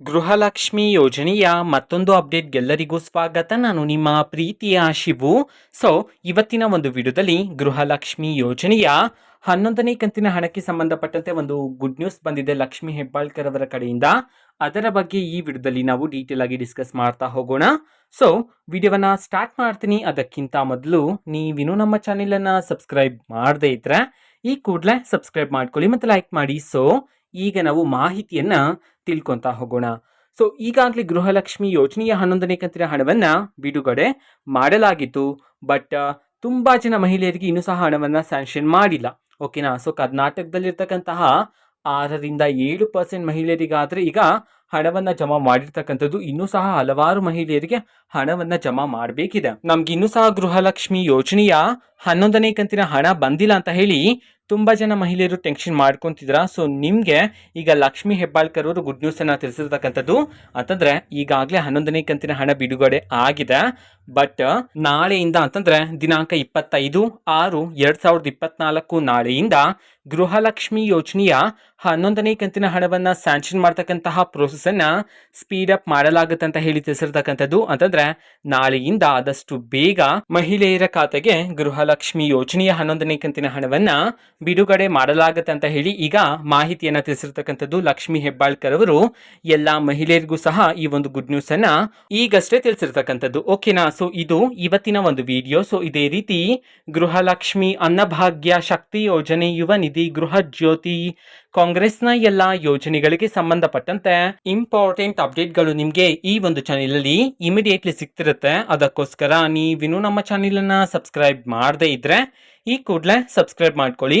ಗೃಹಲಕ್ಷ್ಮಿ ಯೋಜನೆಯ ಮತ್ತೊಂದು ಅಪ್ಡೇಟ್ ಎಲ್ಲರಿಗೂ ಸ್ವಾಗತ. ನಾನು ನಿಮ್ಮ ಪ್ರೀತಿಯ ಶಿವು. ಸೊ ಇವತ್ತಿನ ಒಂದು ವಿಡಿಯೋದಲ್ಲಿ ಗೃಹಲಕ್ಷ್ಮಿ ಯೋಜನೆಯ ಹನ್ನೊಂದನೇ ಕಂತಿನ ಹಣಕ್ಕೆ ಸಂಬಂಧಪಟ್ಟಂತೆ ಒಂದು ಗುಡ್ ನ್ಯೂಸ್ ಬಂದಿದೆ ಲಕ್ಷ್ಮಿ ಹೆಬ್ಬಾಳ್ಕರ್ ಅವರ ಕಡೆಯಿಂದ. ಅದರ ಬಗ್ಗೆ ಈ ವಿಡಿಯೋದಲ್ಲಿ ನಾವು ಡೀಟೇಲ್ ಆಗಿ ಡಿಸ್ಕಸ್ ಮಾಡ್ತಾ ಹೋಗೋಣ. ಸೊ ವಿಡಿಯೋವನ್ನ ಸ್ಟಾರ್ಟ್ ಮಾಡ್ತೀನಿ. ಅದಕ್ಕಿಂತ ಮೊದಲು ನೀವಿನ್ನೂ ನಮ್ಮ ಚಾನೆಲನ್ನು ಸಬ್ಸ್ಕ್ರೈಬ್ ಮಾಡದೇ ಇದ್ರೆ, ಈ ಕೂಡಲೇ ಸಬ್ಸ್ಕ್ರೈಬ್ ಮಾಡ್ಕೊಳ್ಳಿ ಮತ್ತು ಲೈಕ್ ಮಾಡಿ. ಸೊ ಈಗ ನಾವು ಮಾಹಿತಿಯನ್ನ ತಿಳ್ಕೊಂತಾ ಹೋಗೋಣ. ಸೊ ಈಗಾಗಲೇ ಗೃಹಲಕ್ಷ್ಮಿ ಯೋಜನೆಯ ಹನ್ನೊಂದನೇ ಕಂತಿನ ಹಣವನ್ನ ಬಿಡುಗಡೆ ಮಾಡಲಾಗಿತ್ತು. ಬಟ್ ತುಂಬಾ ಜನ ಮಹಿಳೆಯರಿಗೆ ಇನ್ನೂ ಸಹ ಹಣವನ್ನ ಸ್ಯಾಂಕ್ಷನ್ ಮಾಡಿಲ್ಲ. ಓಕೆನಾ ಸೊ ಕರ್ನಾಟಕದಲ್ಲಿರ್ತಕ್ಕಂತಹ ಆರರಿಂದ ಏಳು ಪರ್ಸೆಂಟ್ ಮಹಿಳೆಯರಿಗಾದರೆ ಈಗ ಹಣವನ್ನ ಜಮಾ ಮಾಡಿರ್ತಕ್ಕಂಥದ್ದು ಇನ್ನೂ ಸಹ ಹಲವಾರು ಮಹಿಳೆಯರಿಗೆ ಹಣವನ್ನ ಜಮಾ ಮಾಡಬೇಕಿದೆ. ನಮ್ಗೆ ಇನ್ನೂ ಸಹ ಗೃಹಲಕ್ಷ್ಮಿ ಯೋಜನೆಯ ಹನ್ನೊಂದನೇ ಕಂತಿನ ಹಣ ಬಂದಿಲ್ಲ ಅಂತ ಹೇಳಿ ತುಂಬಾ ಜನ ಮಹಿಳೆಯರು ಟೆನ್ಷನ್ ಮಾಡ್ಕೊಂತಿದ್ರ? ಸೊ ನಿಮಗೆ ಈಗ ಲಕ್ಷ್ಮಿ ಹೆಬ್ಬಾಳ್ಕರ್ ಅವರು ಗುಡ್ ನ್ಯೂಸ್ ಅನ್ನ ತಿಳಿಸಿರ್ತಕ್ಕಂಥದ್ದು ಅಂತಂದ್ರೆ, ಈಗಾಗಲೇ ಹನ್ನೊಂದನೇ ಕಂತಿನ ಹಣ ಬಿಡುಗಡೆ ಆಗಿದೆ. ಬಟ್ ನಾಳೆಯಿಂದ ಅಂತಂದ್ರೆ ದಿನಾಂಕ ಇಪ್ಪತ್ತೈದು ಆರು ಎರಡ್ ಸಾವಿರದ ಇಪ್ಪತ್ನಾಲ್ಕು ನಾಳೆಯಿಂದ ಗೃಹಲಕ್ಷ್ಮಿ ಯೋಜನೆಯ ಹನ್ನೊಂದನೇ ಕಂತಿನ ಹಣವನ್ನು ಸ್ಯಾಂಕ್ಷನ್ ಮಾಡ್ತಕ್ಕಂತಹ ಪ್ರೊಸೆಸನ್ನು ಸ್ಪೀಡಪ್ ಸ್ಪೀಡ್ ಅಪ್ ಮಾಡಲಾಗುತ್ತೆ ಅಂತ ಹೇಳಿ ತಿಳಿಸಿರ್ತಕ್ಕಂಥದ್ದು ಅಂತಂದ್ರೆ, ನಾಳೆಯಿಂದ ಆದಷ್ಟು ಬೇಗ ಮಹಿಳೆಯರ ಖಾತೆಗೆ ಗೃಹಲಕ್ಷ್ಮಿ ಯೋಜನೆಯ ಹನ್ನೊಂದನೇ ಕಂತಿನ ಹಣವನ್ನ ಬಿಡುಗಡೆ ಮಾಡಲಾಗುತ್ತೆ ಅಂತ ಹೇಳಿ ಈಗ ಮಾಹಿತಿಯನ್ನ ತಿಳಿಸಿರ್ತಕ್ಕಂಥದ್ದು ಲಕ್ಷ್ಮಿ ಹೆಬ್ಬಾಳ್ಕರ್ ಅವರು. ಎಲ್ಲಾ ಮಹಿಳೆಯರಿಗೂ ಸಹ ಈ ಒಂದು ಗುಡ್ ನ್ಯೂಸ್ ಈಗಷ್ಟೇ ತಿಳಿಸಿರ್ತಕ್ಕಂಥದ್ದು. ಓಕೆನಾ ಸೊ ಇದು ಇವತ್ತಿನ ಒಂದು ವಿಡಿಯೋ ಸೊ ಇದೇ ರೀತಿ ಗೃಹಲಕ್ಷ್ಮಿ ಅನ್ನಭಾಗ್ಯ ಶಕ್ತಿ ಯೋಜನೆ ಯುವ ನಿಧಿ ಗೃಹ ಜ್ಯೋತಿ ಕಾಂಗ್ರೆಸ್ನ ಎಲ್ಲಾ ಯೋಜನೆಗಳಿಗೆ ಸಂಬಂಧಪಟ್ಟಂತೆ ಇಂಪಾರ್ಟೆಂಟ್ ಅಪ್ಡೇಟ್ಗಳು ನಿಮಗೆ ಈ ಒಂದು ಚಾನೆಲ್ ಅಲ್ಲಿ ಇಮಿಡಿಯೇಟ್ಲಿ ಸಿಗ್ತಿರುತ್ತೆ. ಅದಕ್ಕೋಸ್ಕರ ನೀವಿನ್ನೂ ನಮ್ಮ ಚಾನೆಲ್ ಅನ್ನ ಸಬ್ಸ್ಕ್ರೈಬ್ ಮಾಡದೇ ಇದ್ರೆ ಈ ಕೂಡಲೇ ಸಬ್ಸ್ಕ್ರೈಬ್ ಮಾಡ್ಕೊಳ್ಳಿ.